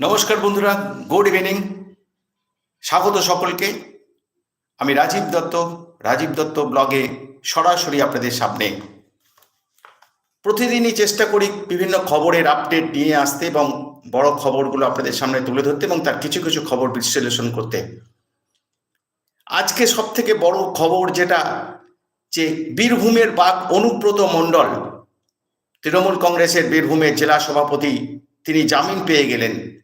নমস্কার বন্ধুরা, good evening. স্বাগত সকলকে। আমি রাজীব দত্ত রাজীব দত্ত ব্লগে সরাসরি আপনাদের সামনে। প্রতিদিনই চেষ্টা করি বিভিন্ন খবরের আপডেট নিয়ে আসতে এবং বড় খবরগুলো আপনাদের সামনে তুলে ধরতে এবং তার কিছু কিছু খবর বিশ্লেষণ করতে। আজকে সব থেকে বড় খবর যেটা, যে বীরভূমের বাঘ অনুব্রত মণ্ডল, তৃণমূল কংগ্রেসের বীরভূমের জেলা সভাপতি, তিনি জামিন পেয়ে গেলেন।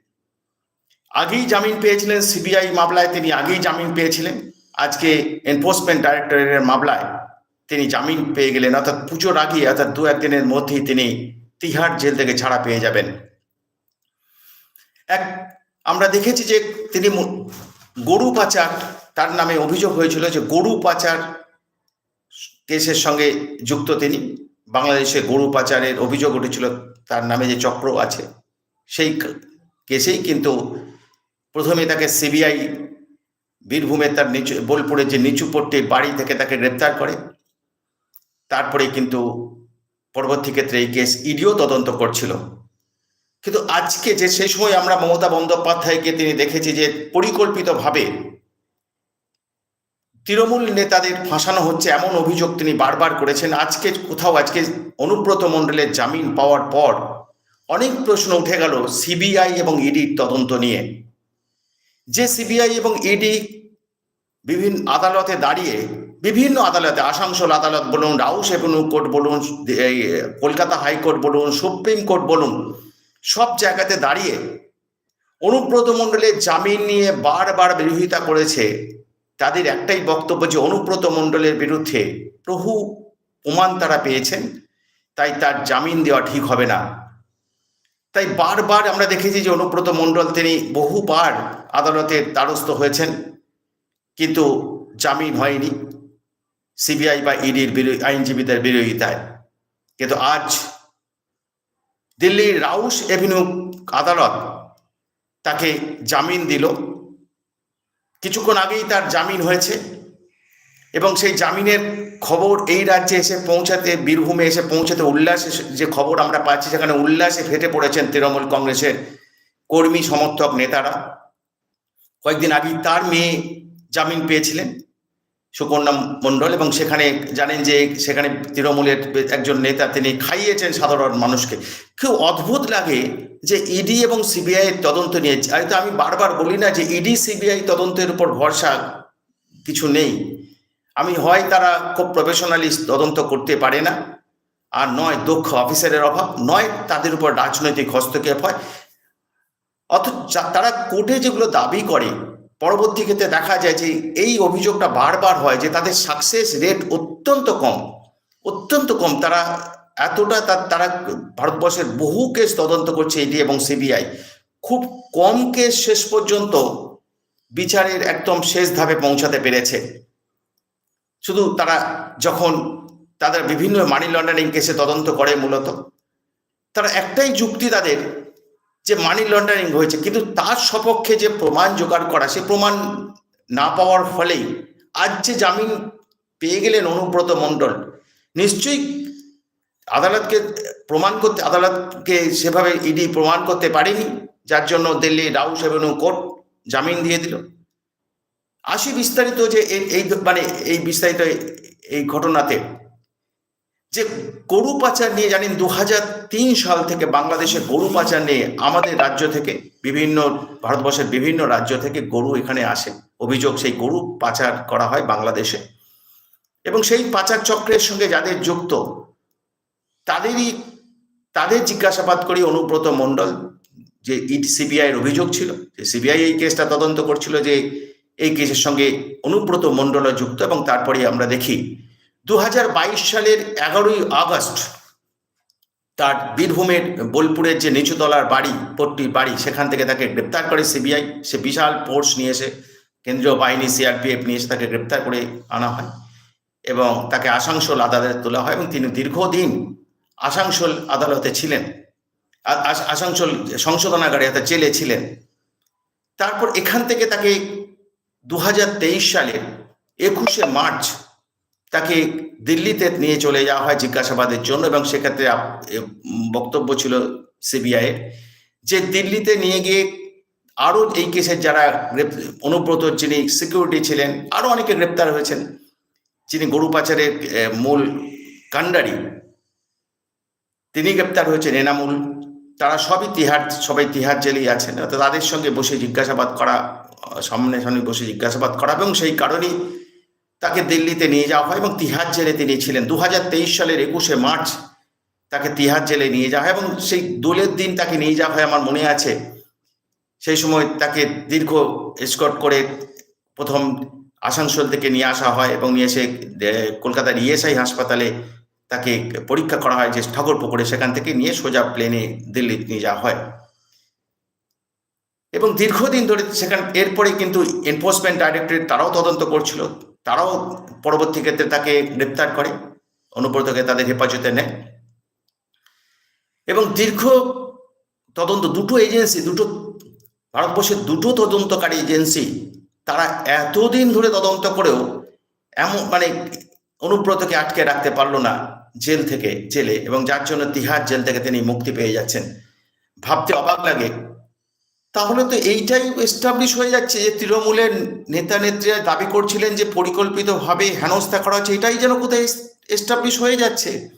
আগেই জামিন পেয়েছিলেন সিবিআই মামলায়, তিনি আগেই জামিন পেয়েছিলেন। আজকে এনফোর্সমেন্ট ডাইরেক্টরেটের মামলায় তিনি জামিন পেয়ে গেলেন। অর্থাৎ পুজোর আগে অর্থাৎ দু একদিনের মধ্যেই তিনি তিহার জেল থেকে ছাড়া পেয়ে যাবেন। এক, আমরা দেখেছি যে তিনি গরু পাচার, তার নামে অভিযোগ হয়েছিল যে গরু পাচার কেসের সঙ্গে যুক্ত তিনি। বাংলাদেশে গরু পাচারের অভিযোগ উঠেছিল, তার নামে যে চক্র আছে, সেই কেসেই কিন্তু প্রথমে তাকে সিবিআই বীরভূমের তার নিচু, বোলপুরের যে নিচুপট্টি বাড়ি থেকে তাকে গ্রেপ্তার করে। তারপরে কিন্তু পরবর্তী ক্ষেত্রে এই কেস ইডিও তদন্ত করছিল। কিন্তু আজকে যে সেই সময় আমরা মমতা বন্দ্যোপাধ্যায়কে তিনি দেখেছি যে পরিকল্পিতভাবে তৃণমূল নেতাদের ফাঁসানো হচ্ছে এমন অভিযোগ তিনি বারবার করেছেন। আজকে কোথাও আজকে অনুব্রত মণ্ডলের জামিন পাওয়ার পর অনেক প্রশ্ন উঠে গেল সিবিআই এবং ইডির তদন্ত নিয়ে। যে সিবিআই এবং ইডি বিভিন্ন আদালতে দাঁড়িয়ে, বিভিন্ন আদালতে, আসানসোল আদালত বলুন রাউস এভিনিউ কোর্ট বলুন কলকাতা হাইকোর্ট বলুন, সুপ্রিম কোর্ট বলুন, সব জায়গাতে দাঁড়িয়ে অনুব্রত মণ্ডলের জামিন নিয়ে বারবার বিরোধিতা করেছে, তাদের একটাই বক্তব্য যে অনুব্রত মণ্ডলের বিরুদ্ধে প্রভু প্রমাণ তারা পেয়েছেন, তাই তার জামিন দেওয়া ঠিক হবে না। তাই বারবার আমরা দেখেছি যে অনুব্রত মণ্ডল তিনি বহুবার আদালতের দ্বারস্থ হয়েছেন, কিন্তু জামিন হয়নি সিবিআই বা ইডির আইনজীবীদের বিরোধিতায়। কিন্তু আজ দিল্লির রাউস এভিনিউ আদালত তাকে জামিন দিল। কিছুক্ষণ আগেই তার জামিন হয়েছে। এবং সেই জামিনের খবর এই রাজ্যে এসে পৌঁছাতে, বীরভূমে এসে পৌঁছাতে উল্লাসে যে খবর আমরা পাচ্ছি, সেখানে উল্লাসে ফেটে পড়েছেন তৃণমূল কংগ্রেসের কর্মী সমর্থক নেতারা। কয়েকদিন আগেই তার মেয়ে জামিন পেয়েছিলেন সুকন্যা মণ্ডল এবং সেখানে জানেন যে সেখানে তৃণমূলের একজন নেতা তিনি খাইয়েছেন সাধারণ মানুষকে। খুব অদ্ভুত লাগে যে ইডি এবং সিবিআই এর তদন্ত নিয়ে। হয়তো আমি বারবার বলি না যে ইডি, সিবিআই তদন্তের উপর ভরসা কিছু নেই। আমি হয় তারা খুব প্রফেশনালি তদন্ত করতে পারে না, আর নয় দক্ষ অফিসারের অভাব, নয় তাদের উপর রাজনৈতিক হস্তক্ষেপ হয়। অথচ তারা কোর্টে যেগুলো দাবি করে, পরবর্তী ক্ষেত্রে দেখা যায় যে এই অভিযোগটা বারবার হয় যে তাদের সাকসেস রেট অত্যন্ত কম অত্যন্ত কম। তারা এতটা তারা ভারতবর্ষের বহু কেস তদন্ত করছে ইডি এবং সিবিআই খুব কম কেস শেষ পর্যন্ত বিচারের একদম শেষ ধাপে পৌঁছাতে পেরেছে। শুধু তারা যখন তাদের বিভিন্ন মানি লন্ডারিং কেসে তদন্ত করে মূলত, তারা একটাই যুক্তি তাদের যে মানি লন্ডারিং হয়েছে। কিন্তু তার সপক্ষে যে প্রমাণ জোগাড় করা, সে প্রমাণ না পাওয়ার ফলেই আজ যে জামিন পেয়ে গেলেন অনুব্রত মণ্ডল, নিশ্চয়ই আদালতকে প্রমাণ করতে, আদালতকে সেভাবে ইডি প্রমাণ করতে পারেনি, যার জন্য দিল্লি রাউস এভিনিউ কোর্ট জামিন দিয়ে দিল। আসি বিস্তারিত যে এই- মানে এই বিস্তারিত এই ঘটনাতে। যে গরু পাচার নিয়ে জানেন দু সাল থেকে বাংলাদেশে গরু পাচার নিয়ে আমাদের রাজ্য থেকে বিভিন্ন, ভারতবর্ষের বিভিন্ন রাজ্য থেকে গরু এখানে আসে। অভিযোগ সেই গরু পাচার করা হয় বাংলাদেশে। এবং সেই পাচার চক্রের সঙ্গে যাদের যুক্ত, তাদেরই, তাদের জিজ্ঞাসাবাদ করি অনুব্রত মণ্ডল, যে সিবিআই এর অভিযোগ ছিল, যে সিবিআই এই কেসটা তদন্ত করছিল যে এই কেসের সঙ্গে অনুব্রত মণ্ডল যুক্ত এবং তারপরে আমরা দেখি দু হাজার বাইশ সালের এগারোই আগস্ট তার বীরভূমের বোলপুরের যে নিচুতলার বাড়ি, পট্টির বাড়ি, সেখান থেকে তাকে গ্রেপ্তার করে সিবিআই। সে বিশাল ফোর্স নিয়ে এসে কেন্দ্রীয় বাহিনী, সিআরপিএফ নিয়ে এসে তাকে গ্রেপ্তার করে আনা হয় এবং তাকে আসানসোল আদালতে তোলা হয় এবং তিনি দীর্ঘদিন আসানসোল আদালতে ছিলেন আস- আসানসোল সংশোধনাগারে অর্থাৎ জেলে ছিলেন। তারপর এখান থেকে তাকে দু হাজার তেইশ সালের একুশে মার্চ তাকে দিল্লিতে নিয়ে চলে যাওয়া হয় জিজ্ঞাসাবাদের জন্য এবং সেক্ষেত্রে বক্তব্য ছিল সিবিআই যে দিল্লিতে নিয়ে গিয়ে আরও এই কেসের যারা অনুব্রত যিনি সিকিউরিটি ছিলেন, আরও অনেকে গ্রেপ্তার হয়েছেন। যিনি গরু পাচারের মূল কাণ্ডারি, তিনি গ্রেপ্তার হয়েছেন, এনামুল। তারা সবই তিহার, সবাই তিহার জেলেই আছেন। অর্থাৎ তাদের সঙ্গে বসে জিজ্ঞাসাবাদ করা, সামনে সামনে বসে জিজ্ঞাসাবাদ করা এবং সেই কারণেই তাকে দিল্লিতে নিয়ে যাওয়া হয় এবং তিহার জেলে তিনি ছিলেন। দু হাজার তেইশ সালের একুশে মার্চ তাকে তিহার জেলে নিয়ে যাওয়া হয় এবং সেই দোলের দিন তাকে নিয়ে যাওয়া হয়, আমার মনে আছে। সেই সময় তাকে দীর্ঘ এসকর্ট করে প্রথম আসানসোল থেকে নিয়ে আসা হয় এবং নিয়ে এসে কলকাতার ইএসআই হাসপাতালে তাকে পরীক্ষা করা হয় যে ঠাকুরপুকুরে সেখান থেকে নিয়ে সোজা প্লেনে দিল্লি নিয়ে যাওয়া হয়। এবং দীর্ঘদিন ধরে সেখান, এরপরে কিন্তু এনফোর্সমেন্ট ডাইরেক্টরেট তারাও তদন্ত করছিল, তারাও পরবর্তী ক্ষেত্রে তাকে গ্রেপ্তার করে, অনুব্রতকে তাদের হেফাজতে নেয়। এবং দীর্ঘ তদন্ত, দুটো এজেন্সি দুটো, ভারতবর্ষের দুটো তদন্তকারী এজেন্সি তারা এতদিন ধরে তদন্ত করেও এমন মানে অনুব্রতকে আটকে রাখতে পারল না। জেল থেকে জেলে এবং যার জন্য তিহার জেল থেকে তিনি মুক্তি পেয়ে যাচ্ছেন। ভাবতে অবাক লাগে। তাহলে তো এইটাই এস্টাবলিশ হয়ে যাচ্ছে যে তৃণমূলের নেতা নেত্রীরা দাবি করছিলেন যে পরিকল্পিতভাবে হেনস্থা করা হচ্ছে, এটাই যেন কোথায় এস্টাবলিশ হয়ে যাচ্ছে।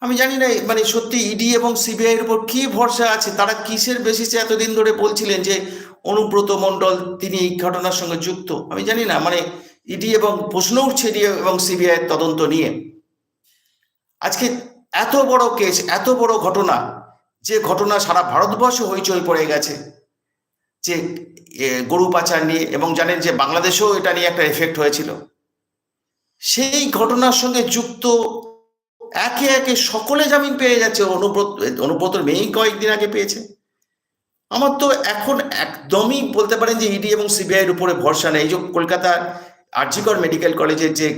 আমি জানি না মানে সত্যি ইডি এবং সিবিআই এর উপর কি ভরসা আছে? তারা কিসের বেসিসে এতদিন ধরে বলছিলেন যে অনুব্রত মণ্ডল তিনি এই ঘটনার সঙ্গে যুক্ত? আমি জানি না মানে ইডি এবং প্রশ্ন উঠছে ইডি এবং সিবিআই তদন্ত নিয়ে। আজকে এত বড় কেস, এত বড় ঘটনা, যে ঘটনা সারা ভারতবর্ষ হইচই পড়ে গেছে, যে গরু পাচার নিয়ে এবং জানেন যে বাংলাদেশেও এটা নিয়ে একটা এফেক্ট হয়েছিল। সেই ঘটনার সঙ্গে যুক্ত একে একে সকলে জামিন পেয়ে যাচ্ছে, অনুব্রত, অনুব্রতর মেয়েই কয়েকদিন আগে পেয়েছে। আমার তো এখন একদমই বলতে পারেন যে ইডি এবং সিবিআই এর উপরে ভরসা নেই। যে কলকাতার আরজিকর মেডিকেল কলেজে যে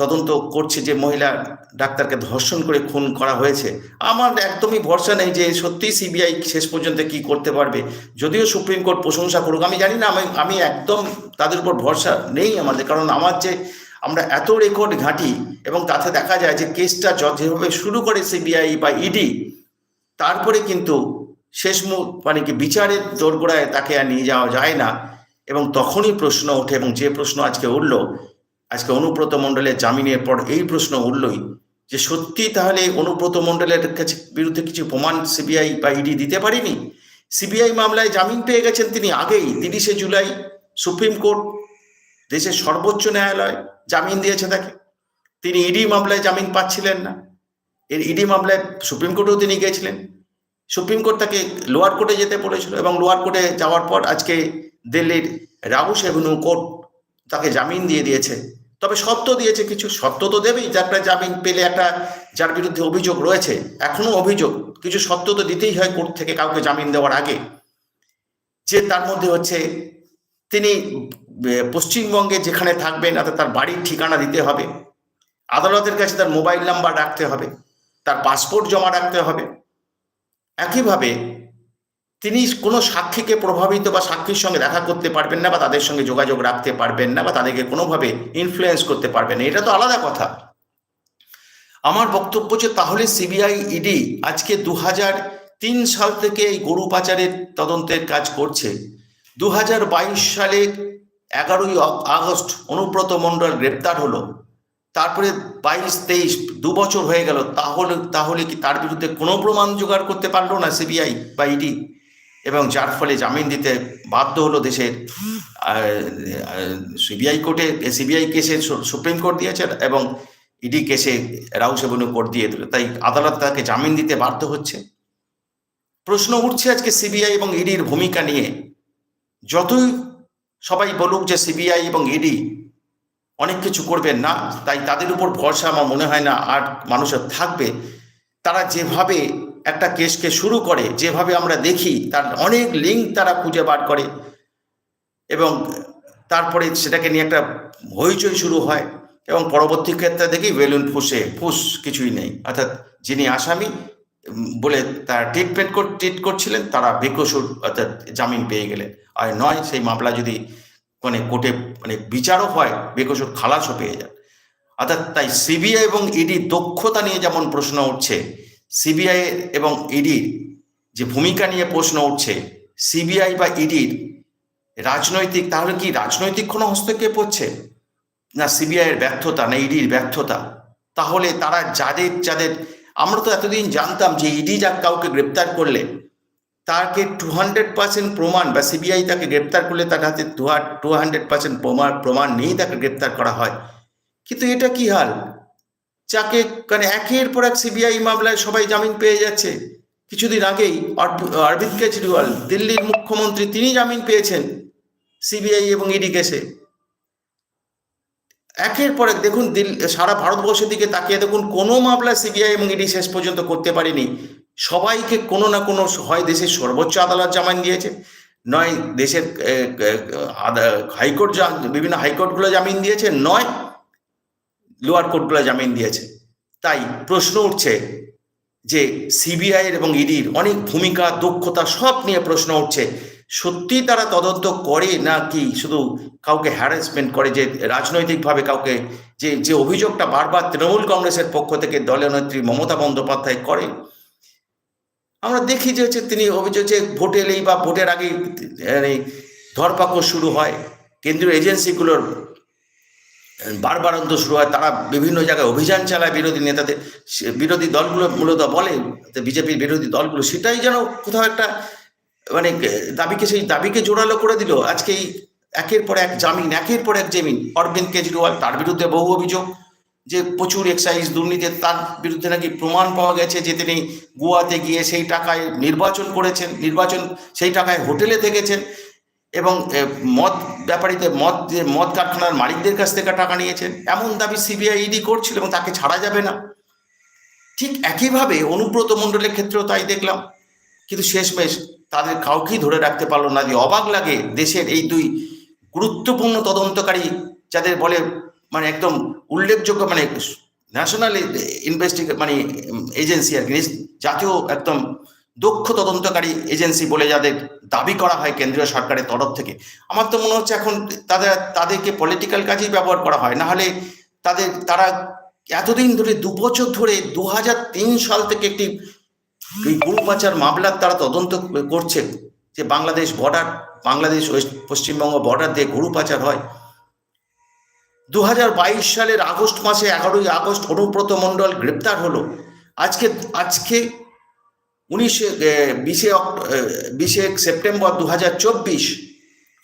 তদন্ত করছে যে মহিলা ডাক্তারকে ধর্ষণ করে খুন করা হয়েছে, আমার একদমই ভরসা নেই যে সত্যিই সিবিআই শেষ পর্যন্ত কি করতে পারবে। যদিও সুপ্রিম কোর্ট প্রশংসা করুক, আমি জানি না, আমি আমি একদম তাদের উপর ভরসা নেই আমাদের, কারণ আমার যে আমরা এত রেকর্ড ঘাঁটি এবং তাতে দেখা যায় যে কেসটা যেভাবে শুরু করে সিবিআই বা ইডি, তারপরে কিন্তু শেষ মানে কি বিচারের দোরগোড়ায় তাকে আর নিয়ে যাওয়া যায় না। এবং তখনই প্রশ্ন ওঠে এবং যে প্রশ্ন আজকে উঠল, আজকে অনুব্রত মণ্ডলের জামিনের পর এই প্রশ্ন উঠলই যে সত্যি তাহলে অনুব্রত মণ্ডলের কাছে বিরুদ্ধে কিছু প্রমাণ সিবিআই বা ইডি দিতে পারেনি? সিবিআই মামলায় জামিন পেয়ে গেছেন তিনি আগেই, তিরিশে জুলাই সুপ্রিম কোর্ট, দেশের সর্বোচ্চ ন্যায়ালয় জামিন দিয়েছে তাকে। তিনি ইডি মামলায় জামিন পাচ্ছিলেন না। এর ইডি মামলায় সুপ্রিম কোর্টেও তিনি গিয়েছিলেন সুপ্রিম কোর্ট তাকে লোয়ার কোর্টে যেতে বলেছিল এবং লোয়ার কোর্টে যাওয়ার পর আজকে দিল্লির রাউস এভিনিউ কোর্ট তাকে জামিন দিয়ে দিয়েছে। তবে সত্য দিয়েছে কিছু সত্য তো দেবেই যে একটা জামিন পেলে একটা, যার বিরুদ্ধে অভিযোগ রয়েছে, এখনও অভিযোগ, কিছু সত্য তো দিতেই হয় কোর্ট থেকে কাউকে জামিন দেওয়ার আগে। যে তার মধ্যে হচ্ছে, তিনি পশ্চিমবঙ্গে যেখানে থাকবেন অর্থাৎ তার বাড়ির ঠিকানা দিতে হবে। আদালতের কাছে তার মোবাইল নাম্বার রাখতে হবে, তার পাসপোর্ট জমা রাখতে হবে। একইভাবে তিনি কোনো সাক্ষীকে প্রভাবিত বা সাক্ষীর সঙ্গে দেখা করতে পারবেন না বা তাদের সঙ্গে যোগাযোগ রাখতে পারবেন না বা তাদেরকে কোনোভাবে ইনফ্লুয়েন্স করতে পারবেন না। এটা তো আলাদা কথা। আমার বক্তব্য যে তাহলে সিবিআই ইডি আজকে দু তিন সাল থেকে এই গরু পাচারের তদন্তের কাজ করছে। দু বাইশ সালে এগারোই আগস্ট অনুব্রত মণ্ডল গ্রেপ্তার হলো। তারপরে বাইশ তেইশ দু বছর হয়ে গেল। তাহলে তাহলে কি তার বিরুদ্ধে কোনো প্রমাণ জোগাড় করতে পারল না সিবিআই বা ইডি এবং যার ফলে জামিন দিতে বাধ্য হলো দেশের সিবিআই কোর্টে, সিবিআই কেসে সুপ্রিম কোর্ট দিয়েছে এবং ইডি কেসে রাউস এভিনিউ কোর্ট দিয়ে দিল। তাই আদালত তাকে জামিন দিতে বাধ্য হচ্ছে। প্রশ্ন উঠছে আজকে সিবিআই এবং ইডির ভূমিকা নিয়ে। যতই সবাই বলুক যে সিবিআই এবং ইডি অনেক কিছু করবেন না, তাই তাদের উপর ভরসা আমার মনে হয় না, আর মানুষের থাকবে। তারা যেভাবে একটা কেসকে শুরু করে, যেভাবে আমরা দেখি, তার অনেক লিঙ্ক তারা খুঁজে বার করে এবং তারপরে সেটাকে নিয়ে একটা হইচই শুরু হয় এবং পরবর্তী ক্ষেত্রে দেখি বেলুন ফুসে, ফুস কিছুই নেই। অর্থাৎ যিনি আসামি বলে তারা ট্রিটমেন্ট ট্রিট করছিলেন, তারা বেকসুর অর্থাৎ জামিন পেয়ে গেলেন। আর নয়, সেই মামলা যদি মানে কোর্টে মানে বিচারও হয়, বেকসুর খালাসও পেয়ে যান। অর্থাৎ তাই সিবিআই এবং ইডি দক্ষতা নিয়ে যেমন প্রশ্ন উঠছে সিবিআই এবং ইডির যে ভূমিকা নিয়ে প্রশ্ন উঠছে, সিবিআই বা ইডির রাজনৈতিক, তাহলে কি রাজনৈতিক কোনো হস্তক্ষেপ হচ্ছে? না সিবিআই এর ব্যর্থতা, না ইডির ব্যর্থতা? তাহলে তারা যাদের যাদের, আমরা তো এতদিন জানতাম যে ইডি যা কাউকে গ্রেপ্তার করলে, তাকে টু হান্ড্রেড পার্সেন্ট প্রমাণ বা সিবিআই তাকে গ্রেপ্তার করলে তার হাতে টু হান্ড্রেড পার্সেন্ট প্রমাণ প্রমাণ নিয়েই তাকে গ্রেপ্তার করা হয়। কিন্তু এটা কি হাল? যাকে মানে একের পর এক সিবিআই মামলায় সবাই জামিন পেয়ে যাচ্ছে। কিছুদিন আগেই অরবিন্দ কেজরিওয়াল, দিল্লির মুখ্যমন্ত্রী তিনি জামিন পেয়েছেন সিবিআই এবং ইডি কেসে একের পর এক দেখুন সারা ভারতবর্ষের দিকে তাকিয়ে দেখুন, কোনো মামলা সিবিআই এবং ইডি শেষ পর্যন্ত করতে পারেনি। সবাইকে কোনো না কোনো হয় দেশের সর্বোচ্চ আদালত জামিন দিয়েছে, নয় দেশের হাইকোর্ট বিভিন্ন হাইকোর্টগুলো জামিন দিয়েছে, নয় লোয়ার কোর্টগুলো জামিন দিয়েছে। তাই প্রশ্ন উঠছে যে সিবিআই এবং ইডির অনেক ভূমিকা, দক্ষতা সব নিয়ে প্রশ্ন উঠছে। সত্যি তারা তদন্ত করে না কি শুধু কাউকে হ্যারাসমেন্ট করে যে রাজনৈতিকভাবে কাউকে যে যে অভিযোগটা বারবার তৃণমূল কংগ্রেসের পক্ষ থেকে দলীয় নেত্রী মমতা বন্দ্যোপাধ্যায় করে আমরা দেখি যে হচ্ছে তিনি অভিযোগ যে ভোট এলেই বা ভোটের আগেই মানে ধরপাকড় শুরু হয়। কেন্দ্রীয় এজেন্সিগুলোর বারবারন্ত শুরু হয়, তারা বিভিন্ন জায়গায় অভিযান চালায় বিরোধী নেতাদের। বিরোধী দলগুলো মূলত বলে, বিজেপির বিরোধী দলগুলো, সেটাই যেন কোথাও একটা মানে দাবিকে সেই দাবিকে জোরালো করে দিল। আজকে এই একের পর এক জামিন, একের পর এক জামিন। অরবিন্দ কেজরিওয়াল তার বিরুদ্ধে বহু অভিযোগ যে প্রচুর এক্সাইজ দুর্নীতি, তার বিরুদ্ধে নাকি প্রমাণ পাওয়া গেছে যে তিনি গোয়াতে গিয়ে সেই টাকায় নির্বাচন করেছেন, নির্বাচন সেই টাকায় হোটেলে থেকেছেন। এবং মদ ব্যাপারীতে, মদ মদ কারখানার মালিকদের কাছ থেকে টাকা নিয়েছেন। এমন দাবি সিবিআই ইডি করছিল এবং তাকে ছাড়া যাবে না। ঠিক একইভাবে অনুব্রত মণ্ডলের ক্ষেত্রেও তাই দেখলাম। কিন্তু শেষমেশ তাদের কাউকেই ধরে রাখতে পারল না যে অবাক লাগে দেশের এই দুই গুরুত্বপূর্ণ তদন্তকারী যাদের বলে মানে একদম উল্লেখযোগ্য মানে ন্যাশনাল ইনভেস্টিগে মানে এজেন্সি আর কি জাতীয় একদম দক্ষ তদন্তকারী এজেন্সি বলে যাদের দাবি করা হয় কেন্দ্রীয় সরকারের তরফ থেকে। আমার তো মনে হচ্ছে এখন তাদের, তাদেরকে পলিটিক্যাল কাজেই ব্যবহার করা হয়। না হলে তাদের, তারা এতদিন ধরে, দু বছর ধরে, দু সাল থেকে একটি গরু পাচার মামলার তারা তদন্ত করছে যে বাংলাদেশ বর্ডার বাংলাদেশ পশ্চিমবঙ্গ বর্ডার দিয়ে গরু পাচার হয়। দু হাজার বাইশ সালের আগস্ট মাসে এগারোই আগস্ট অনুব্রত মণ্ডল গ্রেপ্তার হলো। আজকে আজকে উনিশে বিশে বিশে সেপ্টেম্বর দু হাজার চব্বিশ,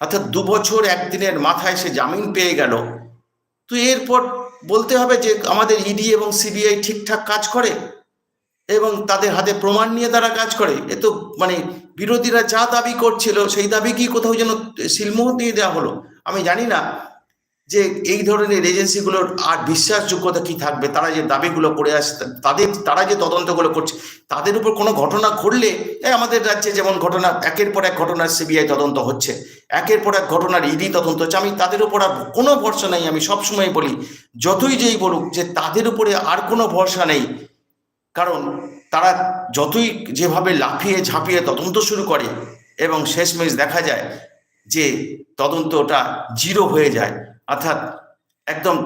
অর্থাৎ দু বছর একদিনের মাথায় সে জামিন পেয়ে গেল। তো এরপর বলতে হবে যে আমাদের ইডি এবং সিবিআই ঠিকঠাক কাজ করে এবং তাদের হাতে প্রমাণ নিয়ে তারা কাজ করে। এ তো মানে বিরোধীরা যা দাবি করছিল সেই দাবি কি কোথাও যেন সিলমোহর দিয়ে দেওয়া হলো? আমি জানি না। যে এই ধরনের এজেন্সিগুলোর আর বিশ্বাসযোগ্যতা কি থাকবে? তারা যে দাবিগুলো করে আসছে তাদের, তারা যে তদন্তগুলো করছে, তাদের উপর কোনো ঘটনা ঘটলে আমাদের রাজ্যে যেমন ঘটনা, একের পর এক ঘটনার সিবিআই তদন্ত হচ্ছে, একের পর এক ঘটনার ইডি তদন্ত হচ্ছে, আমি তাদের উপর আর কোনো ভরসা নেই, আমি সবসময় বলি, যতই যেই বলুক যে তাদের উপরে আর কোনো ভরসা নেই, কারণ তারা যতই যেভাবে লাফিয়ে ঝাঁপিয়ে তদন্ত শুরু করে, এবং শেষমেশ দেখা যায় যে তদন্তটা জিরো হয়ে যায় অর্থাৎ একদম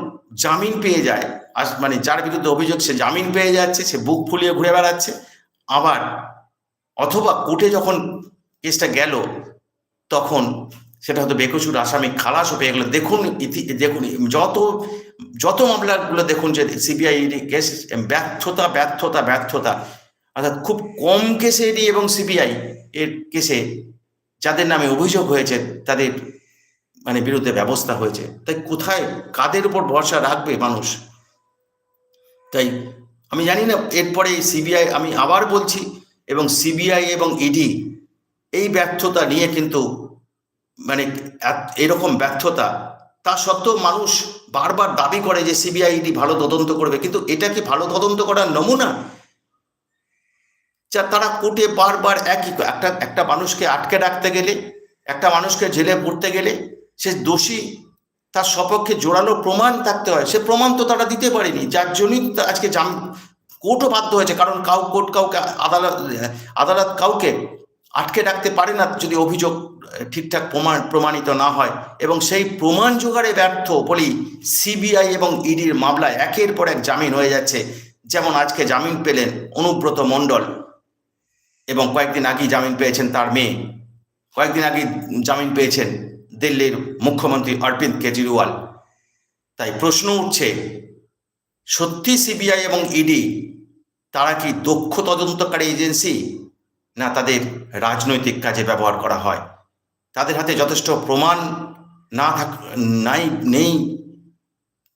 জামিন পেয়ে যায়। আর মানে যার বিরুদ্ধে অভিযোগ সে জামিন পেয়ে যাচ্ছে, সে বুক ফুলিয়ে ঘুরে বেড়াচ্ছে। আবার অথবা কোর্টে যখন কেসটা গেল, তখন সেটা হয়তো বেকসুর আসামি খালাসও পেয়ে গেলো। দেখুন ইতি, দেখুন যত যত মামলাগুলো দেখুন যে সিবিআই কেস ব্যর্থতা ব্যর্থতা ব্যর্থতা, অর্থাৎ খুব কম কেসে এবং সিবিআই এর কেসে যাদের নামে অভিযোগ হয়েছে, তাদের মানে বিরুদ্ধে ব্যবস্থা হয়েছে। তাই কোথায়, কাদের উপর ভরসা রাখবে মানুষ? তাই আমি জানি না, এরপরে সিবিআই, আমি আবার বলছি, এবং সিবিআই এবং ইডি এই ব্যর্থতা নিয়ে কিন্তু মানে এরকম ব্যর্থতা, তা সত্ত্বেও মানুষ বারবার দাবি করে যে সিবিআই ইডি ভালো তদন্ত করবে, কিন্তু এটা কি ভালো তদন্ত করার নমুনা? যা তারা কোর্টে বারবার একই, একটা একটা মানুষকে আটকে রাখতে গেলে, একটা মানুষকে জেলে পড়তে গেলে সে দোষী তার সপক্ষে জোরালো প্রমাণ থাকতে হয়। সে প্রমাণ তো তারা দিতে পারেনি। যার জন্যই আজকে জাম কোর্টও বাধ্য হয়েছে। কারণ কাউ কোর্ট কাউকে আদালত আদালত কাউকে আটকে রাখতে পারে না যদি অভিযোগ ঠিকঠাক প্রমাণ প্রমাণিত না হয়। এবং সেই প্রমাণ জোগাড়ে ব্যর্থ বলি সিবিআই এবং ইডির মামলায় একের পর এক জামিন হয়ে যাচ্ছে। যেমন আজকে জামিন পেলেন অনুব্রত মণ্ডল এবং কয়েকদিন আগেই জামিন পেয়েছেন তার মেয়ে। কয়েকদিন আগে জামিন পেয়েছেন দিল্লির মুখ্যমন্ত্রী অরবিন্দ কেজরিওয়াল। তাই প্রশ্ন উঠছে, সত্যি সিবিআই এবং ইডি তারা কি দক্ষ তদন্তকারী এজেন্সি না তাদের রাজনৈতিক কাজে ব্যবহার করা হয়? তাদের হাতে যথেষ্ট প্রমাণ না থাক, নাই, নেই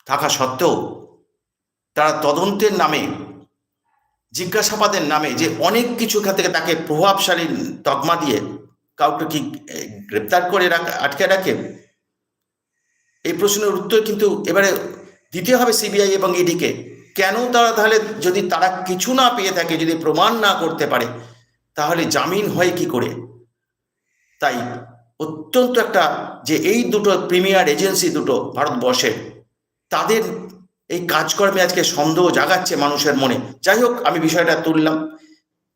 থাকা সত্ত্বেও তারা তদন্তের নামে, জিজ্ঞাসাবাদের নামে যে অনেক কিছু থেকে তাকে প্রভাবশালী তকমা দিয়ে কাউকে কি গ্রেপ্তার করে আটকে রাখে? এই প্রশ্নের উত্তর কিন্তু এবারে দিতে হবে সিবিআই এবং ইডিকে। কেন তারা তাহলে যদি তারা কিছু না পেয়ে থাকে, যদি প্রমাণ না করতে পারে, তাহলে জামিন হয় কি করে? তাই অত্যন্ত একটা যে এই দুটো প্রিমিয়ার এজেন্সি দুটো ভারতবর্ষের, তাদের এই কাজকর্মে আজকে সন্দেহ জাগাচ্ছে মানুষের মনে। যাই হোক, আমি বিষয়টা তুললাম।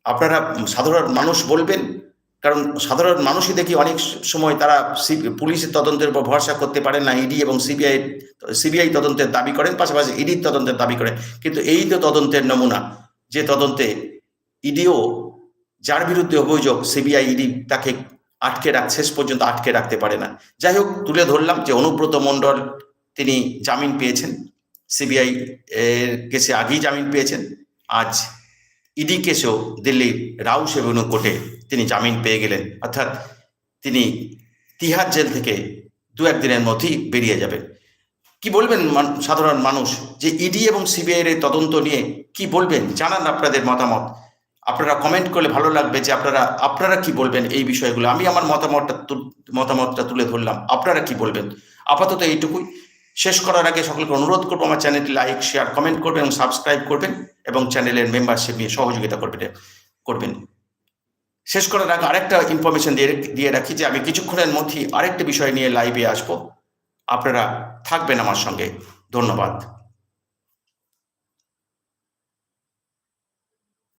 আপনারা সাধারণ মানুষ বলবেন কারণ সাধারণ মানুষই দেখি অনেক সময় তারা পুলিশের তদন্তের উপর ভরসা করতে পারেন না ইডি এবং সিবিআই সিবিআই তদন্তের দাবি করেন, পাশাপাশি ইডির তদন্তের দাবি করেন। কিন্তু এই তো তদন্তের নমুনা, যে তদন্তে ইডিও যার বিরুদ্ধে অভিযোগ সিবিআই ইডি তাকে আটকে রাখ, শেষ পর্যন্ত আটকে রাখতে পারে না। যাই হোক, তুলে ধরলাম যে অনুব্রত মণ্ডল তিনি জামিন পেয়েছেন সিবিআই এর কেসে আগেই জামিন পেয়েছেন। আজ ইডি কেসেও দিল্লির রাউস এভিনিউ কোর্টে তিনি জামিন পেয়ে গেলেন। অর্থাৎ তিনি তিহার জেল থেকে দু একদিনের মধ্যেই বেরিয়ে যাবেন। কি বলবেন সাধারণ মানুষ? যে ইডি এবং সিবিআই এর এই তদন্ত নিয়ে কি বলবেন? জানান আপনাদের মতামত। আপনারা কমেন্ট করলে ভালো লাগবে যে আপনারা আপনারা কি বলবেন এই বিষয়গুলো? আমি আমার মতামতটা মতামতটা তুলে ধরলাম। আপনারা কি বলবেন? আপাতত এইটুকুই। শেষ করার আগে সকলকে অনুরোধ করব আমার চ্যানেলটি লাইক শেয়ার কমেন্ট করবেন এবং সাবস্ক্রাইব করবেন এবং চ্যানেলের মেম্বারশিপ নিয়ে সহযোগিতা করবেন করবেন। শেষ করার আগে আরেকটা ইনফরমেশন দিয়ে দিয়ে রাখি যে আমি কিছুক্ষণের মধ্যেই আরেকটা বিষয় নিয়ে লাইভে আসব। আপনারা থাকবেন আমার সঙ্গে। ধন্যবাদ।